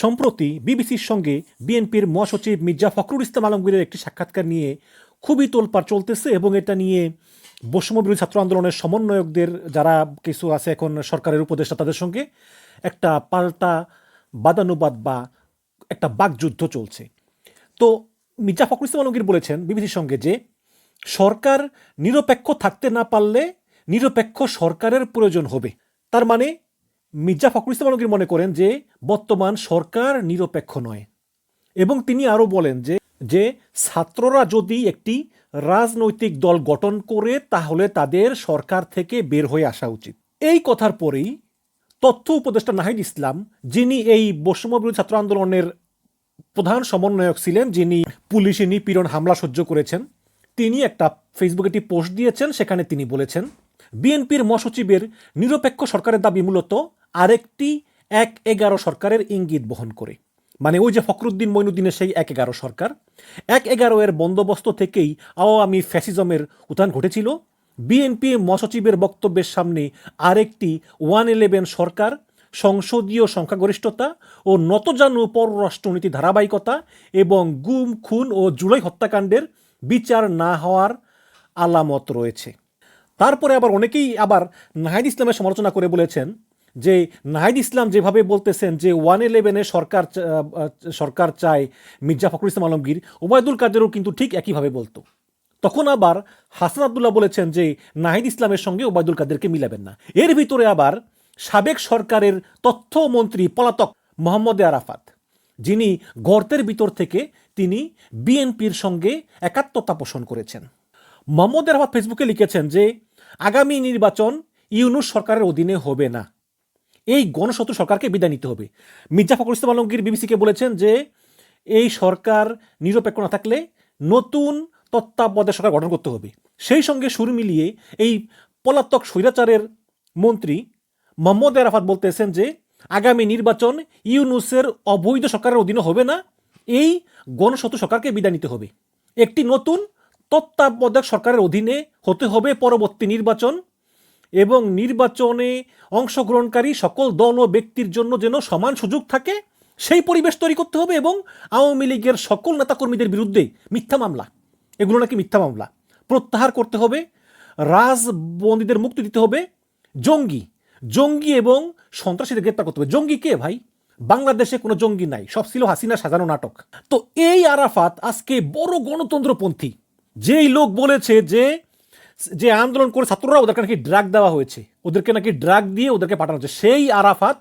সম্প্রতি বিবিসির সঙ্গে বিএনপির মহাসচিব মির্জা ফখরুল ইসলাম আলমগীরের একটি সাক্ষাৎকার নিয়ে খুবই তোলপাড় চলতেছে এবং এটা নিয়ে বৈষম্য বিরোধী ছাত্র আন্দোলনের সমন্বয়কদের যারা কিছু আছে এখন সরকারের উপদেষ্টা তাদের সঙ্গে একটা পাল্টা বাদানুবাদ বা একটা বাকযুদ্ধ চলছে। তো মির্জা ফখরুল ইসলাম আলমগীর বলেছেন বিবিসির সঙ্গে যে সরকার নিরপেক্ষ থাকতে না পারলে নিরপেক্ষ সরকারের প্রয়োজন হবে। তার মানে মির্জা ফখরুল ইসলাম আলমগীর মনে করেন যে বর্তমান সরকার নিরপেক্ষ নয়। এবং তিনি আরও বলেন যে যে ছাত্ররা যদি একটি রাজনৈতিক দল গঠন করে, তাহলে তাদের সরকার থেকে বের হয়ে আসা উচিত। এই কথার পরেই তথ্য উপদেষ্টা নাহিদ ইসলাম, যিনি এই বৈষম্য বিরোধী ছাত্র আন্দোলনের প্রধান সমন্বয়ক ছিলেন, যিনি পুলিশি নিপীড়ন হামলা সহ্য করেছেন, তিনি একটা ফেসবুকে একটি পোস্ট দিয়েছেন, সেখানে তিনি বলেছেন, বিএনপির মহাসচিবের নিরপেক্ষ সরকারের দাবি মূলত আরেকটি এক এগারো সরকারের ইঙ্গিত বহন করে। মানে ওই যে ফখরুদ্দিন মইনুদ্দিনের সেই এক এগারো সরকার। এক এগারো এর বন্দোবস্ত থেকেই আওয়ামী ফ্যাসিজমের উত্থান ঘটেছিল। বিএনপি মহাসচিবের বক্তব্যের সামনে আরেকটি ওয়ান ইলেভেন সরকার, সংসদীয় সংখ্যাগরিষ্ঠতা ও নতজানু পররাষ্ট্রনীতি ধারাবাহিকতা এবং গুম, খুন ও জুলাই হত্যাকাণ্ডের বিচার না হওয়ার আলামত রয়েছে। তারপরে আবার অনেকেই আবার নাহিদ ইসলামের সমালোচনা করে বলেছেন যে নাহিদ ইসলাম যেভাবে বলতেছেন যে ওয়ান ইলেভেনে সরকার সরকার চায় মির্জা ফখরুল ইসলাম আলমগীর, ওবায়দুল কাদেরও কিন্তু ঠিক একইভাবে বলতো। তখন আবার হাসান আবদুল্লাহ বলেছেন যে নাহিদ ইসলামের সঙ্গে ওবায়দুল কাদেরকে মিলাবেন না। এর ভিতরে আবার সাবেক সরকারের তথ্যমন্ত্রী পলাতক মোহাম্মদ আরাফাত, যিনি গর্তের ভিতর থেকে তিনি বিএনপির সঙ্গে একাত্মতা পোষণ করেছেন। মোহাম্মদ আরাফাত ফেসবুকে লিখেছেন যে, আগামী নির্বাচন ইউনুস সরকারের অধীনে হবে না। এই গণশত্রু সরকারকে বিদায় নিতে হবে। মির্জা ফখরুল ইসলাম আলমগীর বিবিসিকে বলেছেন যে, এই সরকার নিরপেক্ষ না থাকলে নতুন তত্ত্বাবধায়ক সরকার গঠন করতে হবে। সেই সঙ্গে সুর মিলিয়ে এই পলাতক স্বৈরাচারের মন্ত্রী মোহাম্মদ আরাফাত বলতেছেন যে, আগামী নির্বাচন ইউনুসের অবৈধ সরকারের অধীনে হবে না। এই গণশত্রু সরকারকে বিদায় নিতে হবে। একটি নতুন তত্ত্বাবধায়ক সরকারের অধীনে হতে হবে পরবর্তী নির্বাচন। এবং নির্বাচনে অংশগ্রহণকারী সকল দল ও ব্যক্তির জন্য যেন সমান সুযোগ থাকে, সেই পরিবেশ তৈরি করতে হবে এবং আওয়ামী লীগের সকল নেতাকর্মীদের বিরুদ্ধে মিথ্যা মামলা, এগুলো নাকি মিথ্যা মামলা, প্রত্যাহার করতে হবে, রাজবন্দীদের মুক্তি দিতে হবে, জঙ্গি জঙ্গি এবং সন্ত্রাসীদের গ্রেপ্তার করতে হবে। জঙ্গি কে ভাই? বাংলাদেশে কোনো জঙ্গি নাই, সব ছিল হাসিনা সাজানো নাটক। তো এই আরাফাত আজকে বড় গণতন্ত্রপন্থী। যেই লোক বলেছে যে যে আন্দোলন করে ছাত্ররা ওদেরকে নাকি ড্রাগ দেওয়া হয়েছে, ওদেরকে নাকি ড্রাগ দিয়ে ওদেরকে পাঠানো হচ্ছে সেই আরাফাত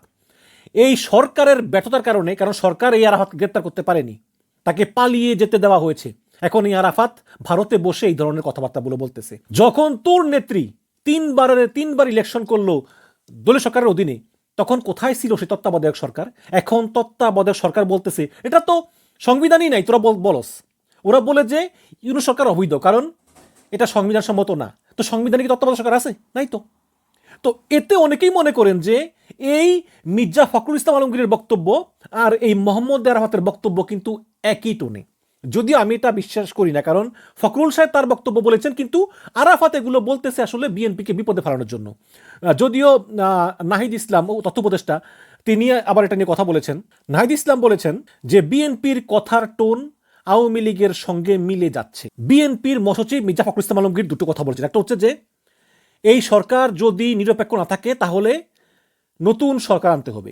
এই সরকারের ব্যর্থতার কারণে, কারণ সরকার এই আরাফাত গ্রেপ্তার করতে পারেনি, তাকে পালিয়ে যেতে দেওয়া হয়েছে। এখন এই আরাফাত ভারতে বসে এই ধরনের কথাবার্তাগুলো বলতেছে। যখন তোর নেত্রী তিনবারের, তিনবার ইলেকশন করল দলীয় সরকারের অধীনে, তখন কোথায় ছিল সে তত্ত্বাবধায়ক সরকার? এখন তত্ত্বাবধায়ক সরকার বলতেছে, এটা তো সংবিধানই নাই, তোরা বল- বলস। ওরা বলে যে ইউনো সরকার অবৈধ, কারণ এটা সংবিধান সম্মত না। তো সংবিধানে কি তত্ত্বাবধায়ক সরকার আছে? নাই তো। তো এতে অনেকেই মনে করেন যে এই মির্জা ফখরুল ইসলাম আলমগীরের বক্তব্য আর এই মোহাম্মদ আরাফাতের বক্তব্য কিন্তু একই টোনে। যদিও আমি এটা বিশ্বাস করি না, কারণ ফখরুল সাহেব তার বক্তব্য বলেছেন, কিন্তু আরাফাত এগুলো বলতেছে আসলে বিএনপিকে বিপদে ফেলানোর জন্য। যদিও নাহিদ ইসলাম ও তথ্য উপদেষ্টা, তিনি আবার এটা নিয়ে কথা বলেছেন। নাহিদ ইসলাম বলেছেন যে বিএনপির কথার টোন আওয়ামী লীগের সঙ্গে মিলে যাচ্ছে। বিএনপির মহাসচিব মির্জা ফখরুল ইসলাম আলমগীর দুটো কথা বলছেন। একটা হচ্ছে যে, এই সরকার যদি নিরপেক্ষ না থাকে, তাহলে নতুন সরকার আনতে হবে।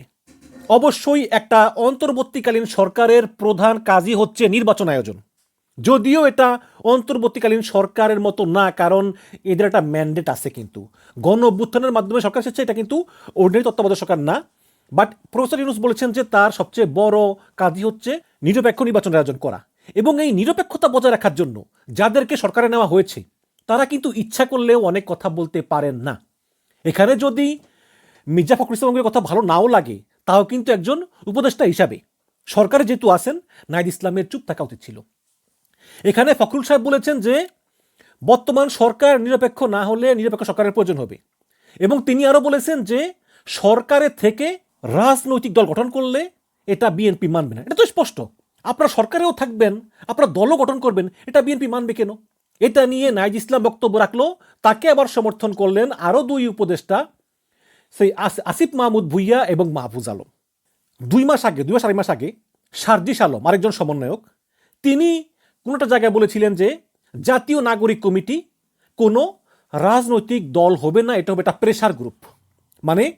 অবশ্যই একটা অন্তর্বর্তীকালীন সরকারের প্রধান কাজই হচ্ছে নির্বাচন আয়োজন। যদিও এটা অন্তর্বর্তীকালীন সরকারের মতো না, কারণ এদের একটা ম্যান্ডেট আছে কিন্তু। গণ অভ্যুত্থানের মাধ্যমে সরকার এসেছে, এটা কিন্তু অর্ডিনারি তত্ত্বাবধায়ক সরকার না। বাট প্রফেসর ইউনুস বলেছেন যে, তার সবচেয়ে বড় কাজই হচ্ছে নিরপেক্ষ নির্বাচন আয়োজন করা। এবং এই নিরপেক্ষতা বজায় রাখার জন্য যাদেরকে সরকারে নেওয়া হয়েছে, তারা কিন্তু ইচ্ছা করলেও অনেক কথা বলতে পারেন না। এখানে যদি মির্জা ফখরুল ইসলামের কথা ভালো নাও লাগে, তাও কিন্তু একজন উপদেষ্টা হিসাবে। সরকারে যেহেতু আছেন নাইদ ইসলামের চুপ থাকা উচিত ছিল। এখানে ফখরুল সাহেব বলেছেন যে, বর্তমান সরকার নিরপেক্ষ না হলে নিরপেক্ষ সরকারের প্রয়োজন হবে। এবং তিনি আরও বলেছেন যে, সরকারের থেকে রাজনৈতিক দল গঠন করলে এটা বিএনপি মানবে না। এটা তো স্পষ্ট। আপনারা সরকারেও থাকবেন, আপনারা দলও গঠন করবেন, এটা বিএনপি মানবে কেন? এটা নিয়ে নাইজ ইসলাম বক্তব্য রাখল, তাকে আবার সমর্থন করলেন আরও দুই উপদেষ্টা, সেই আস- আসিফ মাহমুদ ভুইয়া এবং মাহফুজ আলম। দুই মাস আগে, দুই আড়াই মাস আগে, সার্জিস আলম, আরেকজন সমন্বয়ক, তিনি কোনো একটা জায়গায় বলেছিলেন যে, জাতীয় নাগরিক কমিটি কোনো রাজনৈতিক দল হবে না, এটা হবে একটা প্রেশার গ্রুপ মানে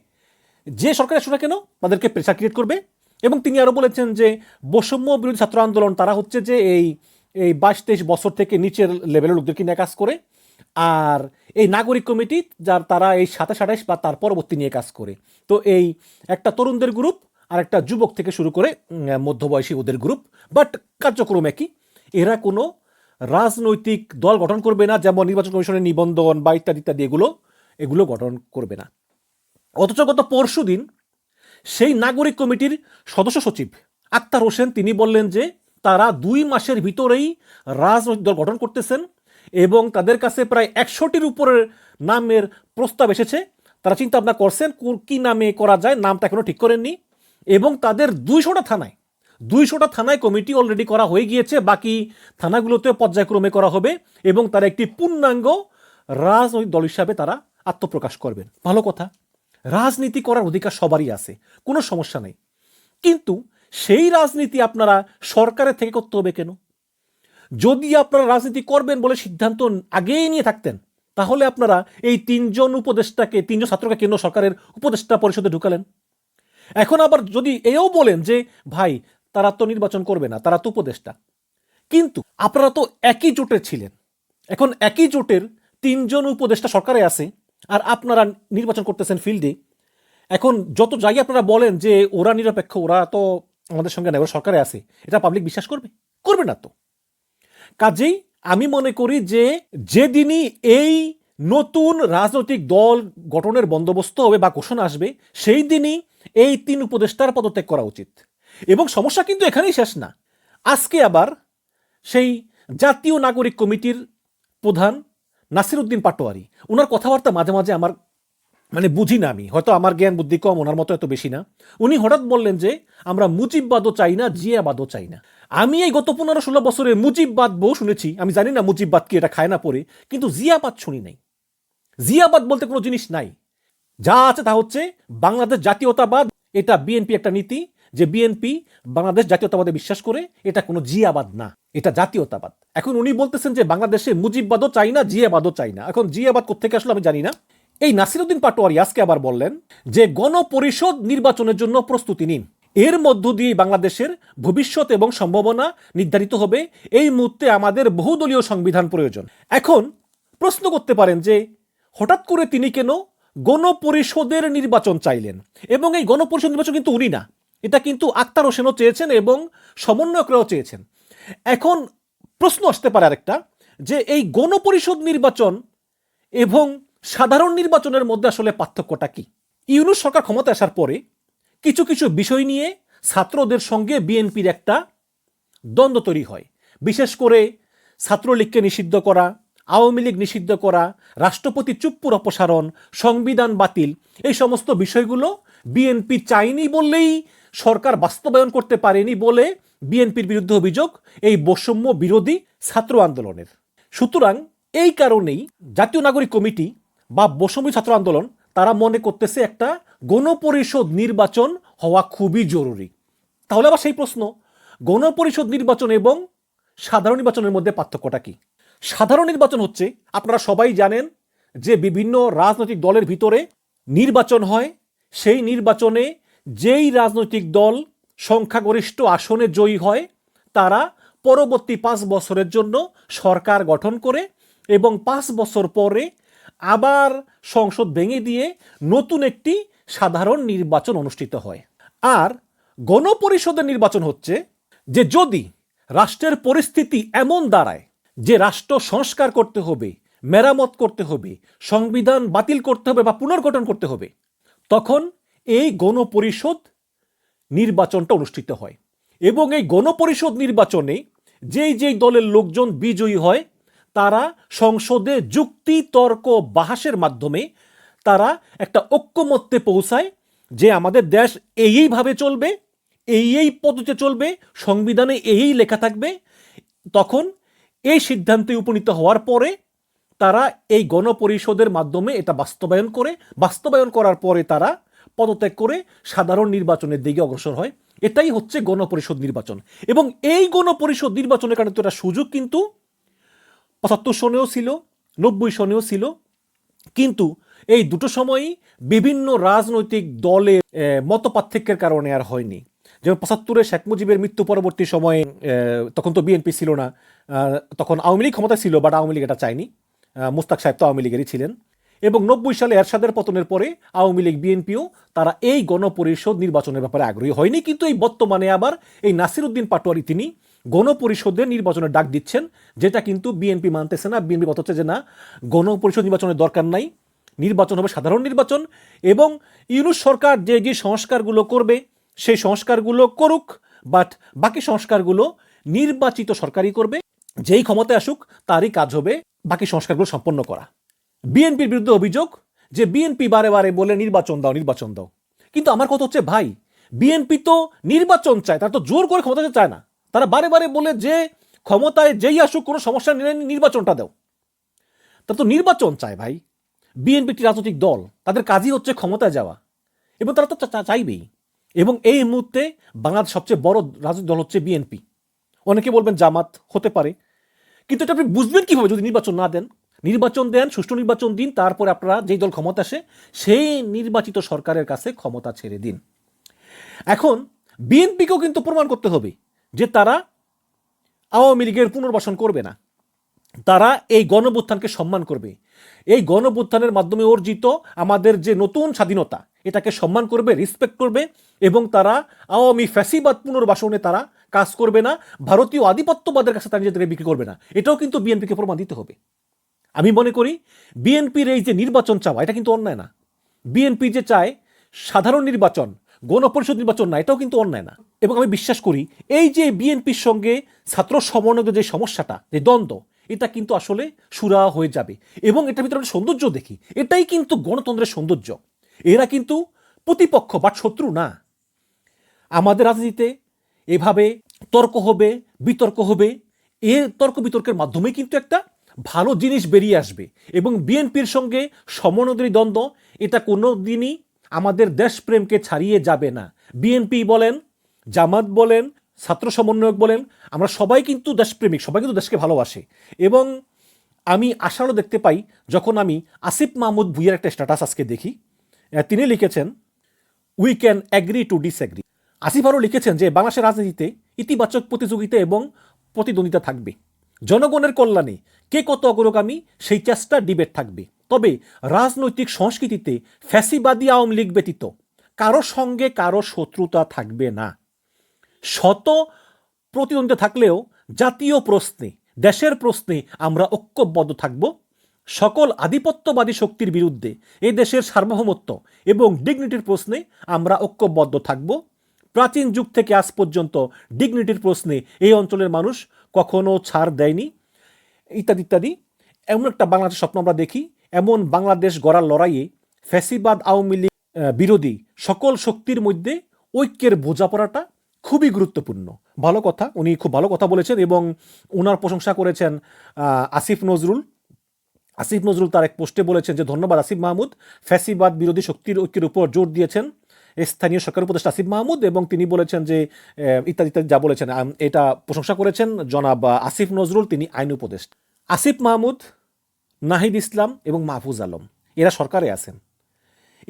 যে সরকার আসুক না কেন, তাদেরকে প্রেশার ক্রিয়েট করবে এবং তিনি আরও বলেছেন যে বৈষম্য বিরোধী ছাত্র আন্দোলন তারা হচ্ছে যে এই এই বাইশ তেইশ বছর থেকে নিচের লেভেলের লোকদেরকে নিয়ে কাজ করে? আর এই নাগরিক কমিটি যার তারা এই সাতাশ আঠাশ বা তার পরবর্তী নিয়ে কাজ করে। তো এই একটা তরুণদের গ্রুপ আর একটা যুবক থেকে শুরু করে মধ্যবয়সী ওদের গ্রুপ বাট কার্যক্রম একই। এরা কোনো রাজনৈতিক দল গঠন করবে না, যেমন নির্বাচন কমিশনের নিবন্ধন বা ইত্যাদি ইত্যাদি, এগুলো এগুলো গঠন করবে না। অথচ গত পরশু দিন সেই নাগরিক কমিটির সদস্য সচিব। আক্তার হোসেন তিনি বললেন যে, তারা দুই মাসের ভিতরেই রাজনৈতিক দল গঠন করতেছেন এবং তাদের কাছে প্রায় একশোটির উপরের নামের প্রস্তাব এসেছে। তারা চিন্তা ভাবনা করছেন কি নামে করা যায়, নামটা এখনও ঠিক করেননি এবং তাদের দুইশোটা থানায় দুইশোটা থানায় কমিটি অলরেডি করা হয়ে গিয়েছে। বাকি থানাগুলোতে পর্যায়ক্রমে করা হবে এবং তারা একটি পূর্ণাঙ্গ রাজনৈতিক দল হিসাবে তারা আত্মপ্রকাশ করবেন। ভালো কথা। রাজনীতি করার অধিকার সবারই আছে, কোনো সমস্যা নেই। কিন্তু সেই রাজনীতি আপনারা সরকারের থেকে করতে হবে কেন? যদি আপনারা রাজনীতি করবেন বলে সিদ্ধান্ত আগেই নিয়ে থাকতেন, তাহলে আপনারা এই তিনজন উপদেষ্টাকে, তিনজন ছাত্রকে কেন সরকারের উপদেষ্টা পরিষদে ঢুকালেন। এখন আবার যদি এও বলেন যে, ভাই, তারা তো নির্বাচন করবে না, তারা তো উপদেষ্টা। কিন্তু আপনারা তো একই জোটের ছিলেন। এখন একই জোটের তিনজন উপদেষ্টা সরকারে আছে আর আপনারা নির্বাচন করতেছেন ফিল্ডে। এখন যত জায়গায় আপনারা বলেন যে ওরা নিরপেক্ষ, ওরা তো আমাদের সঙ্গে নেই, ওরা সরকারে আছে, এটা পাবলিক বিশ্বাস করবে? করবে না তো। কাজেই আমি মনে করি যে যেদিনই এই নতুন রাজনৈতিক দল গঠনের বন্দোবস্ত হবে বা ঘোষণা আসবে, সেই দিনই এই তিন উপদেষ্টার পদত্যাগ করা উচিত। এবং সমস্যা কিন্তু এখানেই শেষ না। আজকে আবার সেই জাতীয় নাগরিক কমিটির প্রধান নাসির উদ্দিন পাটোয়ারি। ওনার কথাবার্তা মাঝে মাঝে আমার মানে বুঝি না আমি। হয়তো আমার জ্ঞান বুদ্ধি কম, ওনার মতো এত বেশি না। উনি হঠাৎ বললেন যে, আমরা মুজিববাদও চাই না, জিয়াবাদও চাই না। আমি এই গত পনেরো ষোলো বছরে মুজিববাদ বউ শুনেছি। আমি জানি না মুজিববাদ কি এটা খায় না পরে, কিন্তু জিয়াবাদ শুনি নাই। জিয়াবাদ বলতে কোনো জিনিস নাই। যা আছে তা হচ্ছে বাংলাদেশ জাতীয়তাবাদ, এটা বিএনপি একটা নীতি যে বিএনপি বাংলাদেশ জাতীয়তাবাদে বিশ্বাস করে, এটা কোনো জিয়াবাদ না, এটা জাতীয়তাবাদ। এখন উনি বলতেছেন যে বাংলাদেশে মুজিববাদও চাই না, জিয়াবাদও চাই না। এখন জিয়াবাদ কোথেকে আসলে আমি জানি না। এই নাসিরুদ্দিন পাটোয়ারি আজকে আবার বললেন যে গণপরিষদ নির্বাচনের জন্য প্রস্তুতি নিন। এর মধ্য দিয়ে বাংলাদেশের ভবিষ্যৎ এবং সম্ভাবনা নির্ধারিত হবে। এই মুহূর্তে আমাদের বহুদলীয় সংবিধান প্রয়োজন। এখন প্রশ্ন করতে পারেন যে হঠাৎ করে তিনি কেন গণপরিষদের নির্বাচন চাইলেন? এবং এই গণপরিষদ নির্বাচন কিন্তু উনি না। এটা কিন্তু আক্তার হোসেনও চেয়েছেন এবং সমন্বয়করাও চেয়েছেন। এখন প্রশ্ন আসতে পারে আরেকটা, যে এই গণপরিষদ নির্বাচন এবং সাধারণ নির্বাচনের মধ্যে আসলে পার্থক্যটা কি? ইউনুস সরকার ক্ষমতা আসার পরে কিছু কিছু বিষয় নিয়ে ছাত্রদের সঙ্গে বিএনপির একটা দ্বন্দ্ব তৈরি হয়। বিশেষ করে ছাত্রলীগকে নিষিদ্ধ করা, আওয়ামী লীগ নিষিদ্ধ করা, রাষ্ট্রপতি চুপ্পুর অপসারণ, সংবিধান বাতিল, এই সমস্ত বিষয়গুলো বিএনপি চাইনি বললেই সরকার বাস্তবায়ন করতে পারেনি বলে বিএনপির বিরুদ্ধে অভিযোগ, এই বৈষম্য বিরোধী ছাত্র আন্দোলনের। সুতরাং এই কারণেই জাতীয় নাগরিক কমিটি বা বৈষম্য ছাত্র আন্দোলন, তারা মনে করতেছে একটা গণপরিষদ নির্বাচন হওয়া খুবই জরুরি। তাহলে আবার সেই প্রশ্ন, গণপরিষদ নির্বাচন এবং সাধারণ নির্বাচনের মধ্যে পার্থক্যটা কি? সাধারণ নির্বাচন হচ্ছে, আপনারা সবাই জানেন যে বিভিন্ন রাজনৈতিক দলের ভিতরে নির্বাচন হয়, সেই নির্বাচনে যেই রাজনৈতিক দল সংখ্যাগরিষ্ঠ আসনে জয়ী হয়, তারা পরবর্তী পাঁচ বছরের জন্য সরকার গঠন করে এবং পাঁচ বছর পরে আবার সংসদ ভেঙে দিয়ে নতুন একটি সাধারণ নির্বাচন অনুষ্ঠিত হয়। আর গণপরিষদের নির্বাচন হচ্ছে যে যদি রাষ্ট্রের পরিস্থিতি এমন দাঁড়ায় যে রাষ্ট্র সংস্কার করতে হবে, মেরামত করতে হবে, সংবিধান বাতিল করতে হবে বা পুনর্গঠন করতে হবে, তখন এই গণপরিষদ নির্বাচনটা অনুষ্ঠিত হয়। এবং এই গণপরিষদ নির্বাচনে যেই যেই দলের লোকজন বিজয়ী হয়, তারা সংসদে যুক্তি, তর্ক, বাহাসের মাধ্যমে তারা একটা ঐক্যমত্যে পৌঁছায় যে আমাদের দেশ এই এইভাবে চলবে, এই এই পদ্ধতিতে চলবে, সংবিধানে এই এই লেখা থাকবে। তখন এই সিদ্ধান্তে উপনীত হওয়ার পরে তারা এই গণপরিষদের মাধ্যমে এটা বাস্তবায়ন করে, বাস্তবায়ন করার পরে তারা পদত্যাগ করে সাধারণ নির্বাচনের দিকে অগ্রসর হয়। এটাই হচ্ছে গণপরিষদ নির্বাচন। এবং এই গণপরিষদ নির্বাচনের কারণে তো একটা সুযোগ কিন্তু পঁচাত্তর সনেও ছিল, নব্বই সনেও ছিল। কিন্তু এই দুটো সময়ই বিভিন্ন রাজনৈতিক দলের মত পার্থক্যের কারণে আর হয়নি। যেমন পঁচাত্তরে শেখ মুজিবের মৃত্যু পরবর্তী সময়ে তখন তো বিএনপি ছিল না তখন আওয়ামী লীগ ক্ষমতা ছিল, বাট আওয়ামী লীগ এটা চায়নি। মুস্তাক সাহেব তো আওয়ামী লীগেরই ছিলেন। এবং নব্বই সালে এরশাদের পতনের পরে আওয়ামী লীগ, বিএনপিও তারা এই গণপরিষদ নির্বাচনের ব্যাপারে আগ্রহী হয়নি, কিন্তু এই বর্তমানে আবার এই নাসির উদ্দিন পাটোয়ারি তিনি গণপরিষদের নির্বাচনের ডাক দিচ্ছেন, যেটা কিন্তু বিএনপি মানতেছে না। বিএনপি মত হচ্ছে যে না, গণপরিষদ নির্বাচনের দরকার নাই, নির্বাচন হবে সাধারণ নির্বাচন এবং ইউনুস সরকার যে যে সংস্কারগুলো করবে, সেই সংস্কারগুলো করুক, বাট বাকি সংস্কারগুলো নির্বাচিত সরকারই করবে, যেই ক্ষমতায় আসুক তারই কাজ হবে বাকি সংস্কারগুলো সম্পন্ন করা। বিএনপির বিরুদ্ধে অভিযোগ যে বিএনপি বারে বারে বলে নির্বাচন দাও নির্বাচন দাও। কিন্তু আমার কথা হচ্ছে, ভাই, বিএনপি তো নির্বাচন চায়, তারা তো জোর করে ক্ষমতা চায় না। তারা বারে বারে বলে যে ক্ষমতায় যেই আসুক, কোনো সমস্যা নেই, নির্বাচনটা দাও। তারা তো নির্বাচন চায়, ভাই। বিএনপি একটি রাজনৈতিক দল, তাদের কাজই হচ্ছে ক্ষমতায় যাওয়া। এবং তারা তো চাইবেই। এবং এই মুহূর্তে বাংলাদেশ সবচেয়ে বড় রাজনৈতিক দল হচ্ছে বিএনপি। অনেকে বলবেন জামাত হতে পারে। কিন্তু এটা আপনি বুঝবেন কীভাবে যদি নির্বাচন না দেন? নির্বাচন দেন, সুষ্ঠু নির্বাচন দিন, তারপরে আপনারা যেই দল ক্ষমতা আসে, সেই নির্বাচিত সরকারের কাছে ক্ষমতা ছেড়ে দিন। এখন বিএনপিকেও কিন্তু প্রমাণ করতে হবে যে তারা আওয়ামী লীগের পুনর্বাসন করবে না। তারা এই গণবুত্থানকে সম্মান করবে। এই গণবুত্থানের মাধ্যমে অর্জিত আমাদের যে নতুন স্বাধীনতা, এটাকে সম্মান করবে রেসপেক্ট করবে এবং তারা আওয়ামী ফ্যাসিবাদ পুনর্বাসনে তারা কাজ করবে না, ভারতীয় আধিপত্যবাদের কাছে তারা নিজেদেরকে বিক্রি করবে না। এটাও কিন্তু বিএনপিকে প্রমাণ দিতে হবে। আমি মনে করি বিএনপির এই যে নির্বাচন চাওয়া, এটা কিন্তু অন্যায় না। বিএনপি যে চায় সাধারণ নির্বাচন, গণপরিষদ নির্বাচন না, এটাও কিন্তু অন্যায় না। এবং আমি বিশ্বাস করি এই যে বিএনপির সঙ্গে ছাত্র সমন্বয়ের যে সমস্যাটা, যে দ্বন্দ্ব, এটা কিন্তু আসলে সুরা হয়ে যাবে। এবং এটার ভিতরে একটা সৌন্দর্য দেখি, এটাই কিন্তু গণতন্ত্রের সৌন্দর্য। এরা কিন্তু প্রতিপক্ষ বা শত্রু না। আমাদের রাজনীতিতে এভাবে তর্ক হবে, বিতর্ক হবে, এ তর্ক বিতর্কের মাধ্যমে কিন্তু একটা ভালো জিনিস বেরিয়ে আসবে। এবং বিএনপির সঙ্গে সমন্বয়ী দ্বন্দ্ব, এটা কোনো দিনই আমাদের দেশপ্রেমকে ছাড়িয়ে যাবে না। বিএনপি বলেন, জামাত বলেন, ছাত্র সমন্বয়ক বলেন, আমরা সবাই কিন্তু দেশপ্রেমিক, সবাই কিন্তু দেশকে ভালোবাসে। এবং আমি আশারও দেখতে পাই, যখন আমি আসিফ মাহমুদ ভুইয়ার একটা স্ট্যাটাস আজকে দেখি তিনি লিখেছেন we can agree to disagree Asif আরও লিখেছেন যে, বাংলাদেশের রাজনীতিতে ইতিবাচক প্রতিযোগিতা এবং প্রতিদ্বন্দ্বিতা থাকবে। জনগণের কল্যাণে কে কত অগ্রগামী, সেই চেষ্টা ডিবেট থাকবে। তবে রাজনৈতিক সংস্কৃতিতে ফ্যাসিবাদী আওয়ামী লীগ ব্যতীত কারও সঙ্গে কারও শত্রুতা থাকবে না। শত প্রতিদ্বন্দ্বিতা থাকলেও জাতীয় প্রশ্নে, দেশের প্রশ্নে আমরা ঐক্যবদ্ধ থাকব। সকল আধিপত্যবাদী শক্তির বিরুদ্ধে এ দেশের সার্বভৌমত্ব এবং ডিগনিটির প্রশ্নে আমরা ঐক্যবদ্ধ থাকব। প্রাচীন যুগ থেকে আজ পর্যন্ত ডিগনিটির প্রশ্নে এই অঞ্চলের মানুষ কখনো ছাড় দেয়নি। ইত্যাদি ইত্যাদি। এমন একটা বাংলাদেশ স্বপ্ন আমরা দেখি, এমন বাংলাদেশ গড়ার লড়াইয়ে ফ্যাসিবাদ, আওয়ামী লীগ বিরোধী সকল শক্তির মধ্যে ঐক্যের বোঝাপড়াটা খুবই গুরুত্বপূর্ণ। ভালো কথা, উনি খুব ভালো কথা বলেছেন এবং ওনার প্রশংসা করেছেন আসিফ নজরুল। আসিফ নজরুল তার এক পোস্টে বলেছেন যে, ধন্যবাদ আসিফ মাহমুদ, ফ্যাসিবাদ বিরোধী শক্তির ঐক্যের উপর জোর দিয়েছেন। স্থানীয় সরকার উপদেষ্টা আসিফ মাহমুদ এবং তিনি বলেছেন যে ইত্যাদি ইত্যাদি যা বলেছেন এটা প্রশংসা করেছেন জনাব আসিফ নজরুল, তিনি আইন উপদেষ্টা। আসিফ মাহমুদ, নাহিদ ইসলাম এবং মাহফুজ আলম, এরা সরকারে আছেন।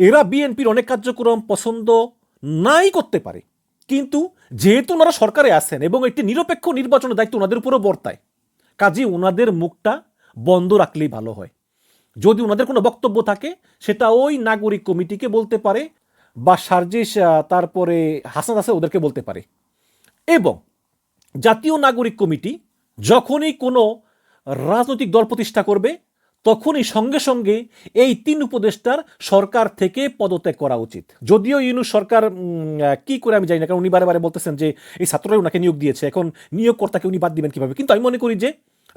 এরা বিএনপির অনেক কার্যক্রম পছন্দ নাই করতে পারে, কিন্তু যেহেতু ওনারা সরকারে আছেন এবং একটি নিরপেক্ষ নির্বাচনের দায়িত্ব ওনাদের উপরও বর্তায়, কাজে ওনাদের মুখটা বন্ধ রাখলেই ভালো হয়। যদি ওনাদের কোনো বক্তব্য থাকে, সেটা ওই নাগরিক কমিটিকে বলতে পারে বা সার্জিস তারপরে হাসান আছে ওদেরকে বলতে পারে। এবং জাতীয় নাগরিক কমিটি যখনই কোনো রাজনৈতিক দল প্রতিষ্ঠা করবে, তখনই সঙ্গে সঙ্গে এই তিন উপদেষ্টার সরকার থেকে পদত্যাগ করা উচিত। যদিও ইউনুস সরকার কি করে আমি জানি না, কারণ উনি বারে বারে বলতেছেন যে এই ছাত্ররাই ওনাকে নিয়োগ দিয়েছে, এখন নিয়োগকর্তাকে উনি বাদ দিবেন কীভাবে? কিন্তু আমি মনে করি যে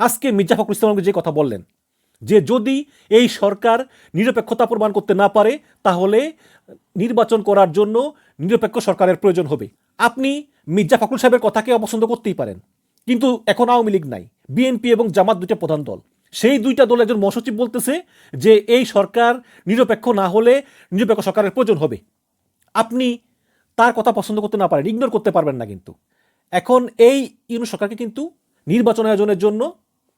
আজকে মির্জা ফখরুল ইসলামকে যে কথা বললেন যে যদি এই সরকার নিরপেক্ষতা প্রমাণ করতে না পারে, তাহলে নির্বাচন করার জন্য নিরপেক্ষ সরকারের প্রয়োজন হবে। আপনি মির্জা ফখরুল সাহেবের কথাকে অপছন্দ করতেই পারেন, কিন্তু এখন আওয়ামী লীগ নাই। বিএনপি এবং জামাত দুইটা প্রধান দল। সেই দুইটা দল একজন মহাসচিব বলতেছে যে এই সরকার নিরপেক্ষ না হলে নিরপেক্ষ সরকারের প্রয়োজন হবে। আপনি তার কথা পছন্দ করতে না পারেন, ইগনোর করতে পারবেন না কিন্তু। এখন এই ইউনু সরকারকে কিন্তু নির্বাচন আয়োজনের জন্য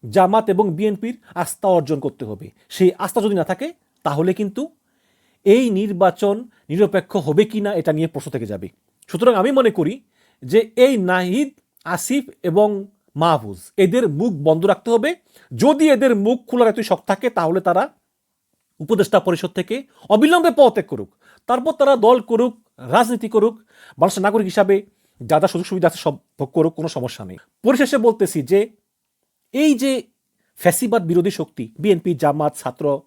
জামাত এবং বিএনপির আস্থা অর্জন করতে হবে। সেই আস্থা যদি না থাকে, তাহলে কিন্তু এই নির্বাচন নিরপেক্ষ হবে কি না এটা নিয়ে প্রশ্ন থেকে যাবে। সুতরাং আমি মনে করি যে এই নাহিদ, আসিফ এবং মাহফুজ, এদের মুখ বন্ধ রাখতে হবে। যদি এদের মুখ খোলার এতই শখ থাকে, তাহলে তারা উপদেষ্টা পরিষদ থেকে অবিলম্বে পদত্যাগ করুক। তারপর তারা দল করুক, রাজনীতি করুক, মানুষের নাগরিক হিসাবে যা যা সুযোগ সুবিধা আছে সব ভোগ করুক, কোনো সমস্যা নেই। পরিশেষে বলতেছি যে এই যে ফ্যাসিবাদ বিরোধী শক্তি, বিএনপি, জামাত, ছাত্র,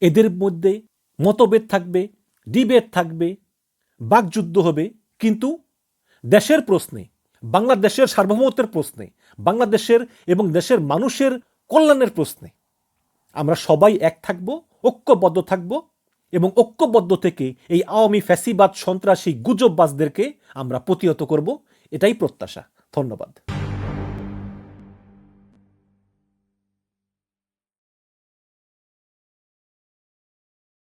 এদের মধ্যে মতভেদ থাকবে, ডিবেট থাকবে, বাকযুদ্ধ হবে। কিন্তু দেশের প্রশ্নে, বাংলাদেশের সার্বভৌমত্বের প্রশ্নে, বাংলাদেশের এবং দেশের মানুষের কল্যাণের প্রশ্নে আমরা সবাই এক থাকব, ঐক্যবদ্ধ থাকব এবং ঐক্যবদ্ধ থেকে এই আওয়ামী ফ্যাসিবাদ সন্ত্রাসী গুজববাজদেরকে আমরা প্রতিহত করব। এটাই প্রত্যাশা। ধন্যবাদ।